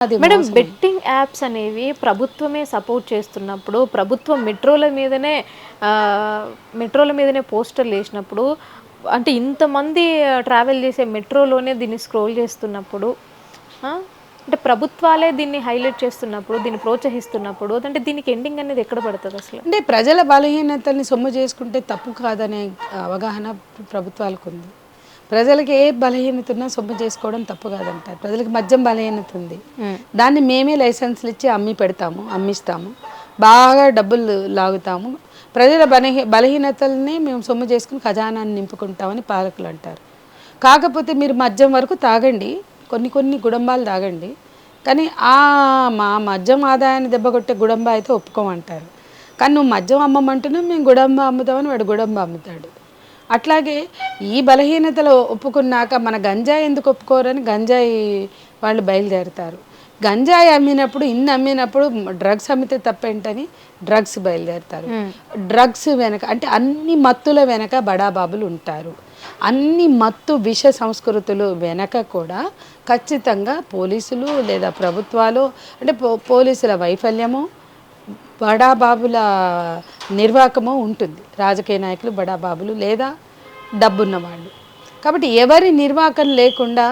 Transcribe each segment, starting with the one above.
Madam betting apps అనేవి ప్రభుత్వమే support చేస్తున్నప్పుడు ప్రభుత్వం మెట్రోల మీదనే మెట్రోల మీదనే పోస్టర్లు వేసినప్పుడు అంటే ఇంతమంది ట్రావెల్ చేసే మెట్రోలోనే దీన్ని స్క్రోల్ చేస్తున్నప్పుడు అంటే ప్రభుత్వాలే దీన్ని హైలైట్ చేస్తున్నప్పుడు దీన్ని ప్రోత్సహిస్తున్నప్పుడు అంటే దీనికి ఎండింగ్ అనేది ఎక్కడ పడుతుంది అసలు? అంటే ప్రజల బలహీనతల్ని సొమ్ము చేసుకుంటే తప్పు కాదనే అవగాహన ప్రభుత్వాలకు ఉంది. ప్రజలకి ఏ బలహీనత ఉన్నా సొమ్ము చేసుకోవడం తప్పు కాదంటారు. ప్రజలకు మద్యం బలహీనత ఉంది. దాన్ని మేమే లైసెన్స్లు ఇచ్చి అమ్మి పెడతాము అమ్మిస్తాము. బాగా డబ్బులు లాగుతాము. ప్రజల బలహీ బలహీనతల్ని మేము సొమ్ము చేసుకుని ఖజానాన్ని నింపుకుంటామని పాలకులు అంటారు. కాకపోతే మీరు మద్యం వరకు తాగండి. కొన్ని కొన్ని గుడంబాలు తాగండి. కానీ ఆ మా మద్యం ఆదాయాన్ని దెబ్బకొట్టే గుడంబ అయితే ఒప్పుకోమంటారు. కానీ నువ్వు మద్యం అమ్మమంటున్నావు మేము గుడంబ అమ్ముతామని వాడు గుడంబ అమ్ముతాడు. అట్లాగే ఈ బలహీనతలు ఒప్పుకున్నాక మన గంజాయి ఎందుకు ఒప్పుకోరని గంజాయి వాళ్ళు బయలుదేరుతారు. గంజాయి అమ్మినప్పుడు ఇన్ని అమ్మినప్పుడు డ్రగ్స్ అమ్మితే తప్పేంటని డ్రగ్స్ బయలుదేరుతారు. డ్రగ్స్ వెనక అంటే అన్ని మత్తుల వెనక బడాబాబులు ఉంటారు. అన్ని మత్తు విష సంస్కృతులు వెనక కూడా ఖచ్చితంగా పోలీసులు లేదా ప్రభుత్వాలు అంటే పో పోలీసుల వైఫల్యము బడాబాబుల నిర్వాకము ఉంటుంది. రాజకీయ నాయకులు బడాబాబులు లేదా డబ్బున్న వాళ్ళు కాబట్టి ఎవరి నిర్వాకం లేకుండా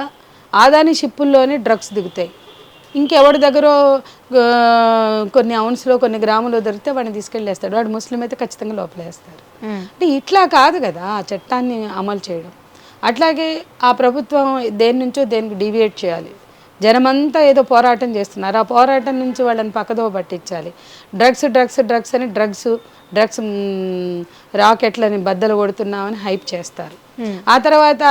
ఆదాని షిప్పుల్లోనే డ్రగ్స్ దిగుతాయి. ఇంకెవడి దగ్గర కొన్ని అవున్స్లో కొన్ని గ్రాములు దొరికితే వాడిని తీసుకెళ్ళేస్తాడు. వాడు ముస్లిం అయితే ఖచ్చితంగా లోపలేస్తారు అంటే ఇట్లా కాదు కదా ఆ చట్టాన్ని అమలు చేయడం. అట్లాగే ఆ ప్రభుత్వం దేని నుంచో దేనికి డివియేట్ చేయాలి. జనమంతా ఏదో పోరాటం చేస్తున్నారు. ఆ పోరాటం నుంచి వాళ్ళని పక్కదో పట్టించాలి. డ్రగ్స్ డ్రగ్స్ డ్రగ్స్ అని డ్రగ్స్ డ్రగ్స్ రాకెట్లని బద్దలు కొడుతున్నామని హైప్ చేస్తారు. ఆ తర్వాత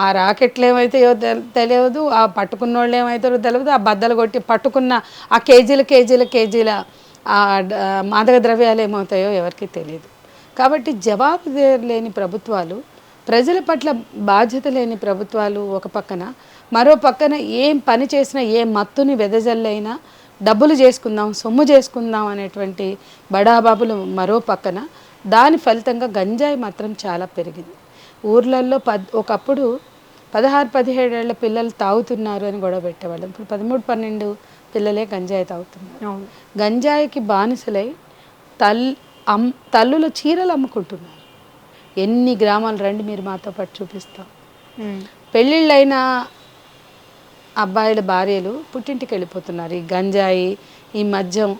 ఆ రాకెట్లు ఏమైతాయో తెల్- తెలియదు ఆ పట్టుకున్న వాళ్ళు ఏమవుతారో తెలియదు ఆ బద్దలు కొట్టి పట్టుకున్న ఆ కేజీల కేజీల కేజీల ఆ మాదక ద్రవ్యాలు ఏమవుతాయో ఎవరికీ తెలియదు కాబట్టి జవాబుదారు లేని ప్రభుత్వాలు ప్రజల పట్ల బాధ్యత లేని ప్రభుత్వాలు ఒక పక్కన మరో పక్కన ఏం పని చేసినా ఏ మత్తుని వెదజల్లైనా డబ్బులు చేసుకుందాం సొమ్ము చేసుకుందాం అనేటువంటి బడాబాబులు మరో పక్కన దాని ఫలితంగా గంజాయి మాత్రం చాలా పెరిగింది. ఊర్లలో పద్ ఒకప్పుడు పదహారు పదిహేడేళ్ళ పిల్లలు తాగుతున్నారు అని గొడవ పెట్టేవాళ్ళం. ఇప్పుడు పదమూడు పన్నెండు పిల్లలే గంజాయి తాగుతున్నారు. గంజాయికి బానిసలై తల్ అమ్ తల్లుల చీరలు అమ్ముకుంటున్నారు. ఎన్ని గ్రామాలు రండి మీరు మాతో పాటు చూపిస్తాం. పెళ్ళిళ్ళైన అబ్బాయిల భార్యలు పుట్టింటికి వెళ్ళిపోతున్నారు. ఈ గంజాయి ఈ మద్యం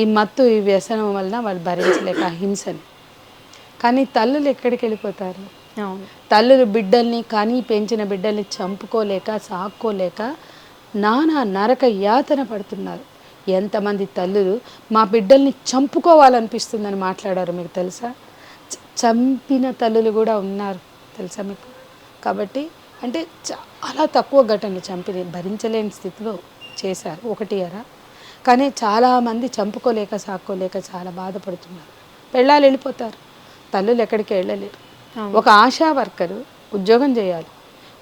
ఈ మత్తు ఈ వ్యసనం వలన వాళ్ళు భరించలేక హింసని. కానీ తల్లులు ఎక్కడికి వెళ్ళిపోతారు? తల్లులు బిడ్డల్ని కానీ పెంచిన బిడ్డల్ని చంపుకోలేక సాక్కోలేక నానా నరక యాతన పడుతున్నారు. ఎంతమంది తల్లులు మా బిడ్డల్ని చంపుకోవాలనిపిస్తుందని మాట్లాడారు మీకు తెలుసా? చంపిన తల్లులు కూడా ఉన్నారు తెలుసా మీకు? కాబట్టి అంటే చాలా తక్కువ ఘటనలు చంపి భరించలేని స్థితిలో చేశారు ఒకటి అరా. కానీ చాలామంది చంపుకోలేక సాక్కోలేక చాలా బాధపడుతున్నారు. పెళ్ళాలు వెళ్ళిపోతారు తల్లులు ఎక్కడికి వెళ్ళలేరు. ఒక ఆశా వర్కరు ఉద్యోగం చేయాలి.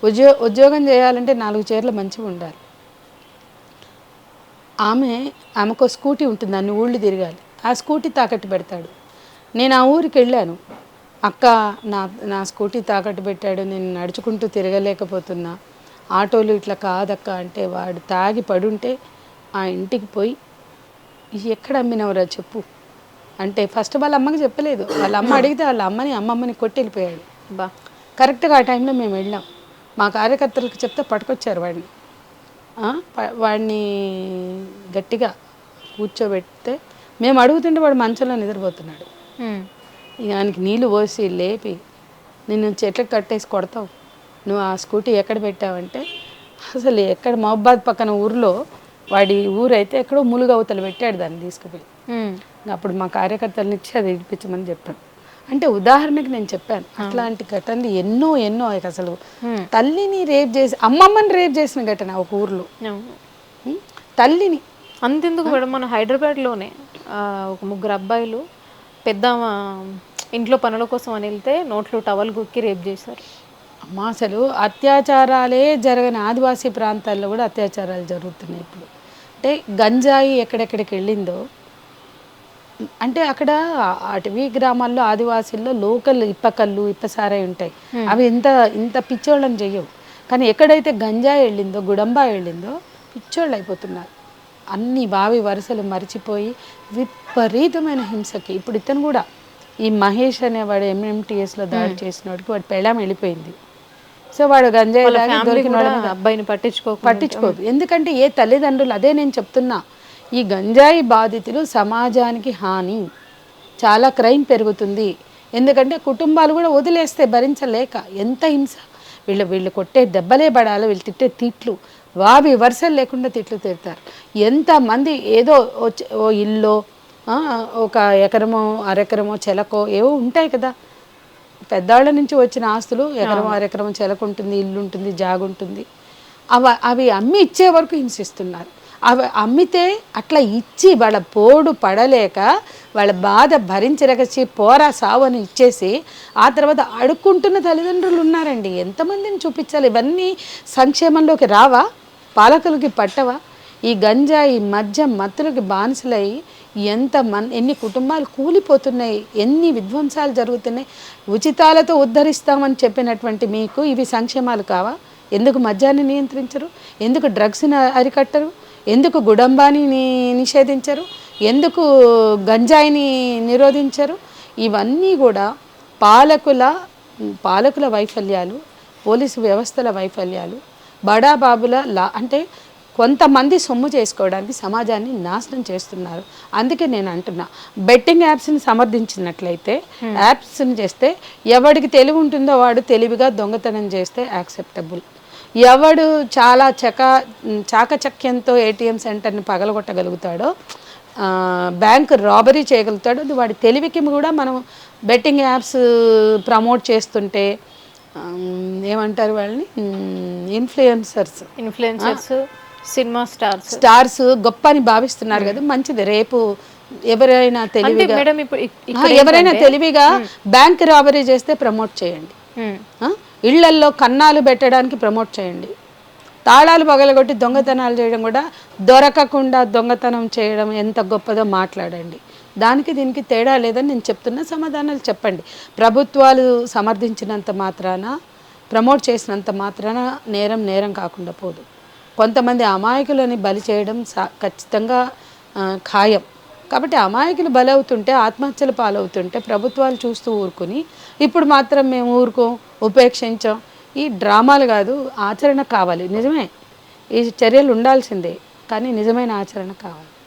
ఉద్యో ఉద్యోగం చేయాలంటే నాలుగు చీరలు మంచిగా ఉండాలి. ఆమె ఆమెకు స్కూటీ ఉంటుంది అన్ని ఊళ్ళు తిరగాలి. ఆ స్కూటీ తాకట్టు పెడతాడు. నేను ఆ ఊరికి వెళ్ళాను. అక్క నా నా స్కూటీ తాకట్టు పెట్టాడు నేను నడుచుకుంటూ తిరగలేకపోతున్నా. ఆటోలు ఇట్లా కాదక్క అంటే వాడు తాగి పడుంటే ఆ ఇంటికి పోయి "ఇది ఎక్కడ అమ్మినవరా చెప్పు. అంటే ఫస్ట్ వాళ్ళ అమ్మకి చెప్పలేదు. వాళ్ళ అమ్మ అడిగితే వాళ్ళ అమ్మని అమ్మమ్మని కొట్టి వెళ్ళిపోయాడు బా. కరెక్ట్గా ఆ టైంలో మేము వెళ్ళాం. మా కార్యకర్తలకు చెప్తే పట్టుకొచ్చారు వాడిని. వాడిని గట్టిగా కూర్చోబెడితే మేము అడుగుతుంటే వాడు మంచంలో నిద్రపోతున్నాడు. ఆయనకి నీళ్ళు పోసి లేపి నిన్ను చెట్లకు కట్టేసి కొడతావు. నువ్వు ఆ స్కూటీ ఎక్కడ పెట్టావంటే అసలు ఎక్కడ మహబాద్ పక్కన ఊర్లో వాడి ఊరైతే ఎక్కడో ములుగు అవతల పెట్టాడు దాన్ని తీసుకుపోయి. అప్పుడు మా కార్యకర్తలను ఇచ్చి అది ఇడిపించమని చెప్పాను. అంటే ఉదాహరణకి నేను చెప్పాను అట్లాంటి ఘటనలు ఎన్నో ఎన్నో అసలు. తల్లిని రేప్ చేసి అమ్మమ్మని రేప్ చేసిన ఘటన ఒక ఊర్లో? తల్లిని. అంతెందుకు మేడం? మన హైదరాబాద్లోనే ఒక ముగ్గురు అబ్బాయిలు పెద్ద ఇంట్లో పనుల కోసం అని వెళ్తే నోట్లో టవల్ గుక్కి రేప్ చేశారు. అమ్మా అసలు అత్యాచారాలే జరగని ఆదివాసీ ప్రాంతాల్లో కూడా అత్యాచారాలు జరుగుతున్నాయి ఇప్పుడు. అంటే గంజాయి ఎక్కడెక్కడికి వెళ్ళిందో అంటే అక్కడ అటవీ గ్రామాల్లో ఆదివాసీల్లో లోకల్ ఇప్పకళ్ళు ఇప్పసారాయి ఉంటాయి. అవి ఇంత ఇంత పిచ్చోళ్ళని చెయ్యవు. కానీ ఎక్కడైతే గంజాయి వెళ్ళిందో గుడంబా వెళ్ళిందో పిచ్చోళ్ళు అయిపోతున్నారు. అన్ని బావి వరుసలు మరిచిపోయి విపరీతమైన హింసకి. ఇప్పుడు ఇతను కూడా ఈ మహేష్ అనేవాడు ఎంఎంటీఎస్లో దాడి చేసినోడికి వాడు పెళ్ళాం వెళ్ళిపోయింది. సో వాడు గంజాయి దొరికిన అబ్బాయిని పట్టించుకోకుండా పట్టించుకోదు. ఎందుకంటే ఏ తల్లిదండ్రులు అదే నేను చెప్తున్నా ఈ గంజాయి బాధితులు సమాజానికి హాని. చాలా క్రైమ్ పెరుగుతుంది. ఎందుకంటే కుటుంబాలు కూడా వదిలేస్తే భరించలేక ఎంత హింస. వీళ్ళు వీళ్ళు కొట్టే దెబ్బలే పడాలి వీళ్ళు తిట్టే తిట్లు. వావి వరుసలు లేకుండా తిట్లు తిడతారు. ఎంతమంది ఏదో ఓ ఇల్లు ఆ, ఒక ఎకరమో అరెకరమో చెలకో ఏవో ఉంటాయి కదా. పెద్దవాళ్ళ నుంచి వచ్చిన ఆస్తులు ఎకరం అరెకరం చెలకు ఉంటుంది ఇల్లు ఉంటుంది జాగు ఉంటుంది. అవి అవి అమ్మి ఇచ్చే వరకు హింసిస్తున్నారు. అవి అమ్మితే అట్లా ఇచ్చి వాళ్ళ పోడు పడలేక వాళ్ళ బాధ భరించలేక పోరా సావు అని ఇచ్చేసి ఆ తర్వాత అడుక్కుంటున్న తల్లిదండ్రులు ఉన్నారండి. ఎంతమందిని చూపించాలి? ఇవన్నీ సంక్షేమంలోకి రావా? పాలకులకి పట్టవా? ఈ గంజాయి మధ్య మత్తులకి బానిసలై ఎంత మన్ ఎన్ని కుటుంబాలు కూలిపోతున్నాయి? ఎన్ని విధ్వంసాలు జరుగుతున్నాయి? ఉచితాలతో ఉద్ధరిస్తామని చెప్పినటువంటి మీకు ఇవి సంక్షేమాలు కావా? ఎందుకు మద్యాన్ని నియంత్రించరు? ఎందుకు డ్రగ్స్ని అరికట్టరు? ఎందుకు గుడంబాని నిషేధించరు? ఎందుకు గంజాయిని నిరోధించరు? ఇవన్నీ కూడా పాలకుల పాలకుల వైఫల్యాలు పోలీసు వ్యవస్థల వైఫల్యాలు బడాబాబుల లా అంటే కొంతమంది సొమ్ము చేసుకోవడానికి సమాజాన్ని నాశనం చేస్తున్నారు. అందుకే నేను అంటున్నా బెట్టింగ్ యాప్స్ని సమర్థించినట్లయితే యాప్స్ని చేస్తే ఎవడికి తెలివి ఉంటుందో వాడు తెలివిగా దొంగతనం చేస్తే యాక్సెప్టబుల్. ఎవడు చాలా చక చాకచక్యంతో ఏటీఎం సెంటర్ని పగలగొట్టగలుగుతాడో బ్యాంక్ రాబరీ చేయగలుగుతాడో అది వాడి తెలివికి కూడా మనం బెట్టింగ్ యాప్స్ ప్రమోట్ చేస్తుంటే ఏమంటారు వాళ్ళని? Influencers. Influencers cinema stars. Stars గొప్ప అని భావిస్తున్నారు కదా మంచిది. రేపు ఎవరైనా తెలివిగా ఎవరైనా తెలివిగా బ్యాంక్ రాబరీ చేస్తే ప్రమోట్ చేయండి? ఇళ్ళల్లో కన్నాలు పెట్టడానికి ప్రమోట్ చేయండి. తాళాలు పగలగొట్టి దొంగతనాలు చేయడం కూడా దొరకకుండా దొంగతనం చేయడం ఎంత గొప్పదో మాట్లాడండి. దానికి దీనికి తేడా లేదని నేను చెప్తున్న సమాధానాలు చెప్పండి. ప్రభుత్వాలు సమర్థించినంత మాత్రాన ప్రమోట్ చేసినంత మాత్రాన నేరం నేరం కాకుండా పోదు. కొంతమంది అమాయకులని బలి చేయడం సా- ఖచ్చితంగా ఖాయం. కాబట్టి అమాయకులు బలవుతుంటే ఆత్మహత్యలు పాలవుతుంటే ప్రభుత్వాలు చూస్తూ ఊరుకుని ఇప్పుడు మాత్రం మేము ఊరుకోం ఉపేక్షించాం. ఈ డ్రామాలు కాదు ఆచరణ కావాలి. నిజమే. ఈ చర్యలు ఉండాల్సిందే. కానీ నిజమైన ఆచరణ కావాలి.